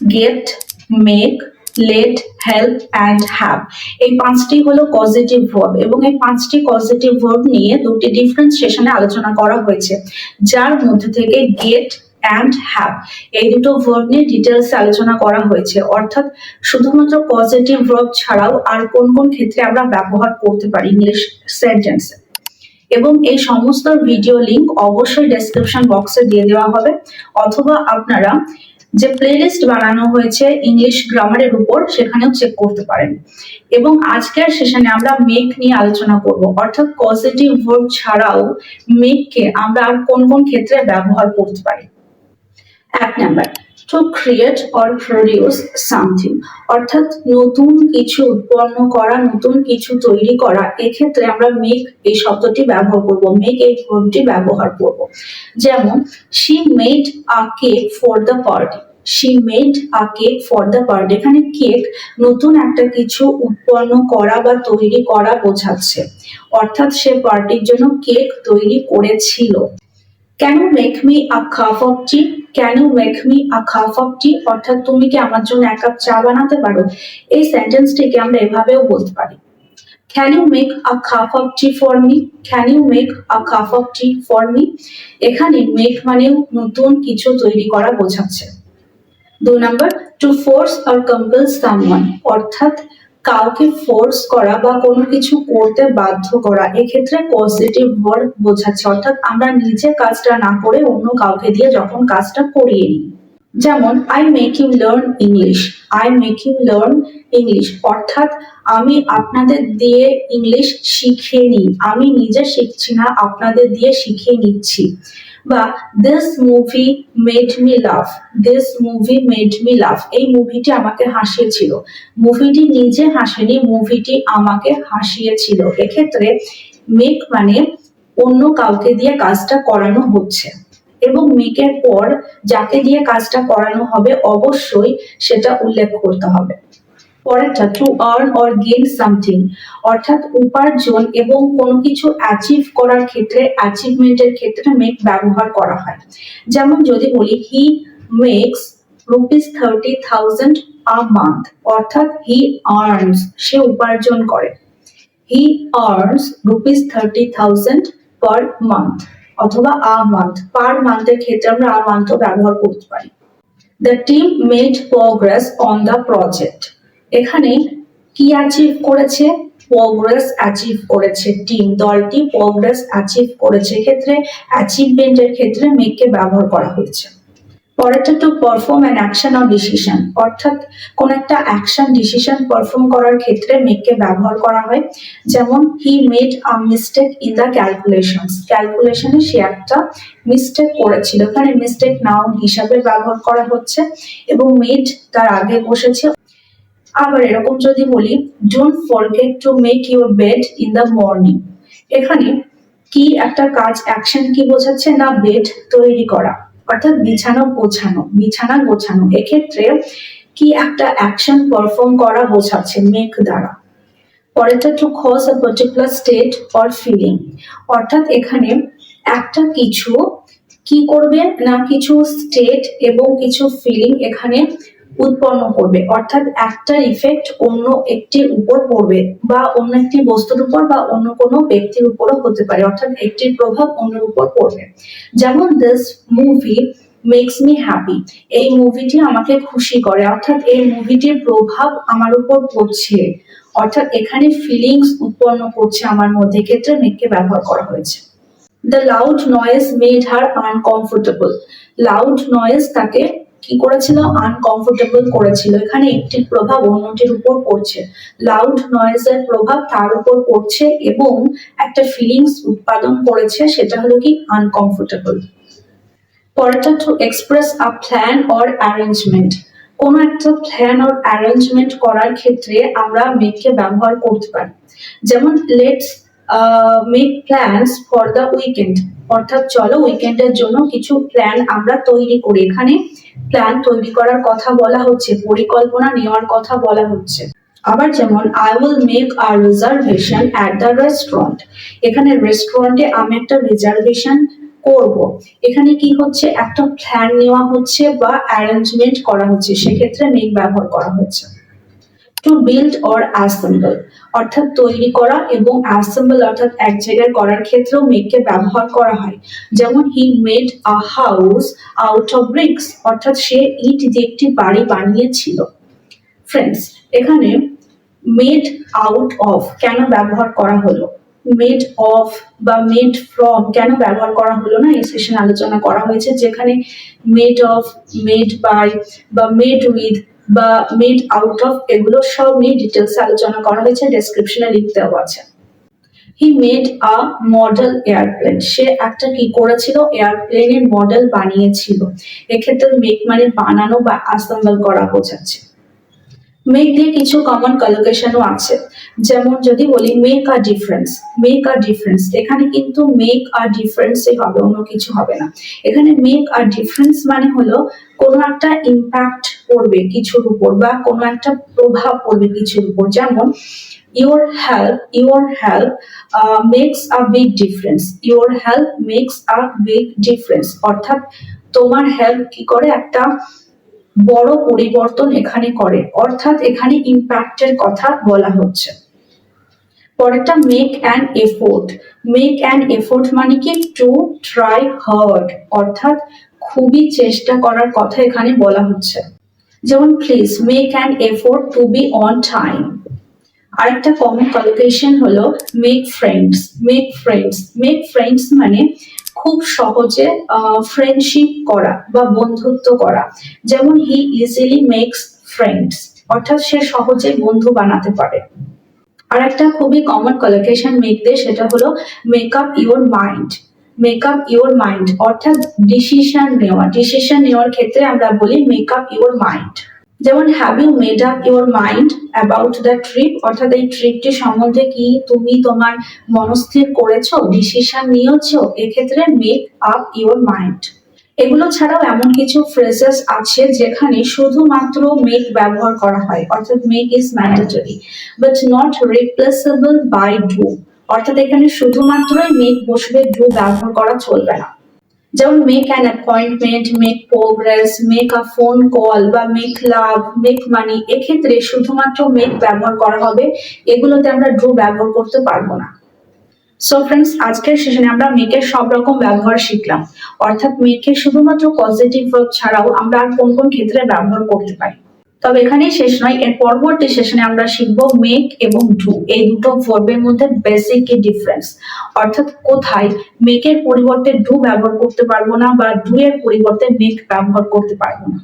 Get make let help and have এই পাঁচটি হলো পজিটিভ ভার্ব এবং এই পাঁচটি পজিটিভ ভার্ব নিয়ে দুটি ডিফারেন্ট সেশনে আলোচনা করা হয়েছে, যার মধ্যে থেকে গেট অ্যান্ড হ্যাভ এই দুটো ভার্ব নিয়ে ডিটেলস আলোচনা করা হয়েছে। অর্থাৎ শুধুমাত্র পজিটিভ ভার্ব ছাড়াও আর কোন কোন ক্ষেত্রে আমরা ব্যবহার করতে পারি ইংলিশ সেন্টেন্সে এবং এই সমস্ত ভিডিও লিংক অবশ্যই ডেসক্রিপশন বক্সে দিয়ে দেওয়া হবে, অথবা আপনারা যে প্লেলিস্ট বানানো হয়েছে ইংলিশ গ্রামারের উপর, সেখানেও চেক করতে পারেন। এবং আজকের সেশনে আমরা মেক নিয়ে আলোচনা করব। অর্থাৎ পজিটিভ ভোট ছাড়াও মেককে আমরা আর কোন কোন ক্ষেত্রে ব্যবহার করতে পারি? এক number two create or produce something অর্থাৎ নতুন কিছু উৎপন্ন করা, নতুন কিছু তৈরি করা, এক্ষেত্রে আমরা মেক এই শব্দটি ব্যবহার করব মেক এই ভার্বটি ব্যবহার করব। যেমন she made a cake for the party she made a cake for the party এখানে কেক নতুন একটা কিছু উৎপন্ন করা বা তৈরি করা বোঝাচ্ছে। অর্থাৎ সে পার্টির জন্য কেক তৈরি করেছিল। Can make me a cup of tea can you make me অর্থাৎ তুমি কি আমার জন্য এক কাপ চা বানাতে পারো? এই সেন্টেন্সটিকে আমরা এভাবেও বলতে পারি। Can you make a cup of tea for me can you make a cup of tea for me এখানে মেক মানেও নতুন কিছু তৈরি করা বোঝাচ্ছে। দুই number two force or compel someone অর্থাৎ কাউকে ফোর্স করা বা কোনো কিছু করতে বাধ্য করা, এক্ষেত্রে পজিটিভ ওয়ার্ড বোঝাচ্ছে। অর্থাৎ আমরা নিজে কাজটা না করে অন্য কাউকে দিয়ে যখন কাজটা করিয়ে নিই। যেমন I make you learn English I make you learn English অর্থাৎ আমি আপনাদের দিয়ে ইংলিশ শিখিয়ে নিই। আমি নিজে শিখছি না, আপনাদের দিয়ে শিখিয়ে নিচ্ছি। বা this movie made me love this movie made me love এই মুভিটি আমাকে হাসিয়েছিল। মুভিটি নিজে হাসেনি মুভিটি আমাকে হাসিয়েছিল। এক্ষেত্রে মেক মানে অন্য কাউকে দিয়ে কাজটা করানো হচ্ছে। এবং মেকের পর যাকে দিয়ে কাজটা করানো হবে, অবশ্যই সেটা উল্লেখ করতে হবে। পরেরটা to earn or gain something অর্থাৎ উপার্জন এবং কোনো কিছু অ্যাচিভ করার ক্ষেত্রে অ্যাচিভমেন্টের ক্ষেত্রে মেক ব্যবহার করা হয়। যেমন যদি বলি he makes rupees thirty thousand a month অর্থাৎ হি আর্নস সে উপার্জন করে। He earns rupees thirty thousand per month অথবা আ মান্থ পার মান্থের ক্ষেত্রে আমরা আ মান্থও ব্যবহার করতে পারি। The team made progress on the project এখানে কি অ্যাচিভ করেছে? প্রোগ্রেস অ্যাচিভ করেছে। টিম দলটি প্রোগ্রেস অ্যাচিভ করেছে। এক্ষেত্রে অ্যাচিভমেন্টের ক্ষেত্রে মেককে ব্যবহার করা হয়েছে। পরেরটা to perform an action or decision অর্থাৎ কোন একটা অ্যাকশন ডিসিশন পারফর্ম করার ক্ষেত্রে মেককে ব্যবহার করা হয়। যেমন he made a mistake in the calculation ক্যালকুলেশনে সে একটা মিস্টেক করেছিল। এখানে মিস্টেক নাউন হিসাবে ব্যবহার করা হচ্ছে এবং মেড তার আগে বসেছে। আবার এরকম যদি বলি don't forget to make your bed in the morning এখানে কি একটা কাজ অ্যাকশন কি বোঝাচ্ছে না বেড তৈরি করা? অর্থাৎ বিছানা গোছানো বিছানা গোছানো। এক্ষেত্রে কি একটা অ্যাকশন পারফর্ম করা বোঝাচ্ছে মেক দ্বারা। পরেরটা to cause a particular state or feeling অর্থাৎ এখানে একটা কিছু কি করবে না কিছু স্টেট এবং কিছু ফিলিং এখানে উৎপন্ন করবে। অর্থাৎ একটার ইফেক্ট অন্য একটির উপর পড়বে বা অন্য একটি বস্তুর উপর বা অন্য কোনো ব্যক্তির উপরও হতে পারে। অর্থাৎ একটির প্রভাব অন্যের উপর পড়বে। যেমন this movie makes me happy এই মুভিটি আমাকে খুশি করে। অর্থাৎ এই মুভিটির প্রভাব আমার উপর পড়ছে। অর্থাৎ এখানে ফিলিংস উৎপন্ন করছে আমার মধ্যে। ক্ষেত্রে মেককে ব্যবহার করা হয়েছে। The loud noise made her uncomfortable loud noise তাকে কি করেছিল? আনকমফোর্টেবল করেছিল। এখানে একটির প্রভাব অন্যটির উপর পড়ছে। লাউড নয়েজের প্রভাব তার উপর পড়ছে এবং একটা ফিলিংস উৎপাদন করেছে, সেটা হলো কি? আনকমফোর্টেবল পরেরটা to express a plan or arrangement কোনো একটা প্ল্যান অর অ্যারেঞ্জমেন্ট করার ক্ষেত্রে আমরা মেককে ব্যবহার করতে পারি। যেমন let's make plans for the weekend অর্থাৎ চলো উইকেন্ডের জন্য কিছু প্ল্যান আমরা তৈরি করি। এখানে প্ল্যান তৈরি করার কথা বলা হচ্ছে, পরিকল্পনা নেওয়ার কথা বলা হচ্ছে। আবার যেমন I will make our reservation at the restaurant এখানে রেস্টুরেন্টে আমি একটা রিজার্ভেশন করব। এখানে কি হচ্ছে? একটা প্ল্যান নেওয়া হচ্ছে বা অ্যারেঞ্জমেন্ট করা হচ্ছে। সেক্ষেত্রে মেক ব্যবহার করা হচ্ছে। টু বিল্ড অর অ্যাসেম্বল অর্থাৎ তৈরি করা এবং অ্যাসেম্বল অর্থাৎ এক জায়গায় করার ক্ষেত্রেও মেককে ব্যবহার করা হয়। যেমন he made a house out of bricks অর্থাৎ সে ইট দিয়ে একটি বাড়ি বানিয়েছিল। ফ্রেন্ডস এখানে মেড আউট অফ কেন ব্যবহার করা হলো? মেড অফ বা মেড ফ্রম কেন ব্যবহার করা হলো না? এই সেশন আলোচনা করা হয়েছে যেখানে মেড অফ মেড বাই বা মেড উইথ বা মেড আউট অফ এগুলো সব নিয়ে ডিটেলস আলোচনা করা হয়েছে ডেসক্রিপশনে দেওয়া আছে। He made a model airplane সে একটা কি করেছিল? এয়ারপ্লেনের মডেল বানিয়েছিল। এক্ষেত্রে মেক মানে বানানো বা অ্যাসেম্বল করা বোঝাচ্ছে। মেক দিয়ে কিছু কমন কলোকেশনও আছে। যেমন যদি বলি make a difference make a difference এখানে কিন্তু মেক আ ডিফারেন্সই হবে, অন্য কিছু হবে না। এখানে মেক আ ডিফারেন্স মানে হলো কোনো একটা ইম্প্যাক্ট পড়বে কিছুর উপর বা কোনো একটা প্রভাব পড়বে কিছুর উপর। যেমন your help your help makes a big difference your help makes a big difference অর্থাৎ তোমার হেল্প কি করে একটা বড় পরিবর্তন এখানে করে। অর্থাৎ এখানে ইম্প্যাক্টের কথা বলা হচ্ছে। পরেরটা make an effort make an effort মানে কি? টু ট্রাই হার্ড অর্থাৎ খুবই চেষ্টা করার কথা এখানে বলা হচ্ছে। যেমন please make an effort to be on time আরেকটা কমন কলোকেশন হলো make friends make friends make friends মানে খুব সহজে ফ্রেন্ডশিপ করা বা বন্ধুত্ব করা। যেমন হি ইজিলি মেক্স ফ্রেন্ডস অর্থাৎ সে সহজে বন্ধু বানাতে পারে। আর একটা খুবই কমন কলোকেশন মেক দিয়ে সেটা হলো make up your mind make up your mind অর্থাৎ ডিসিশন নেওয়া। ডিসিশন নেওয়ার ক্ষেত্রে আমরা বলি মেক আপ ইউর মাইন্ড যেমন have you made up your mind about the trip অর্থাৎ এই ট্রিপটি সম্বন্ধে কি তুমি তোমার মনস্থির করেছ ডিসিশন নিয়েছো, এক্ষেত্রে মেক আপ ইউর মাইন্ড এগুলো ছাড়াও এমন কিছু ফ্রেজেস আছে যেখানে শুধুমাত্র মেক ব্যবহার করা হয়, অর্থাৎ make is mandatory but not replaceable by do অর্থাৎ এখানে শুধুমাত্রই মেক বসবে ডু ব্যবহার করা চলবে না। যেমন make an appointment make progress make a phone call বা মেক লাভ মেক মানি এক্ষেত্রে শুধুমাত্র মেক ব্যবহার করা হবে, এগুলোতে আমরা ড্রু ব্যবহার করতে পারব না। সো ফ্রেন্ডস আজকের সেশনে আমরা মেকের সব রকম ব্যবহার শিখলাম। অর্থাৎ মেকে শুধুমাত্র পজিটিভ ভার্ব ছাড়াও আমরা আর কোন কোন ক্ষেত্রে ব্যবহার করতে পারি? তবে এখানেই শেষ নয়, এর পরবর্তী সেশনে আমরা শিখব মেক এবং ডু এই দুটো ভার্বের মধ্যে বেসিক কি ডিফারেন্স অর্থাৎ কোথায় মেকের পরিবর্তে ডু ব্যবহার করতে পারব না বা ডু এর পরিবর্তে মেক ব্যবহার করতে পারব না।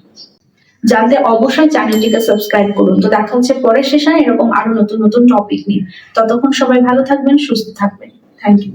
জানতে অবশ্যই চ্যানেলটিকে সাবস্ক্রাইব করুন। তো দেখা হচ্ছে পরের সেশনে এরকম আরও নতুন নতুন টপিক নিয়ে। ততক্ষণ সবাই ভালো থাকবেন, সুস্থ থাকবেন। Thank you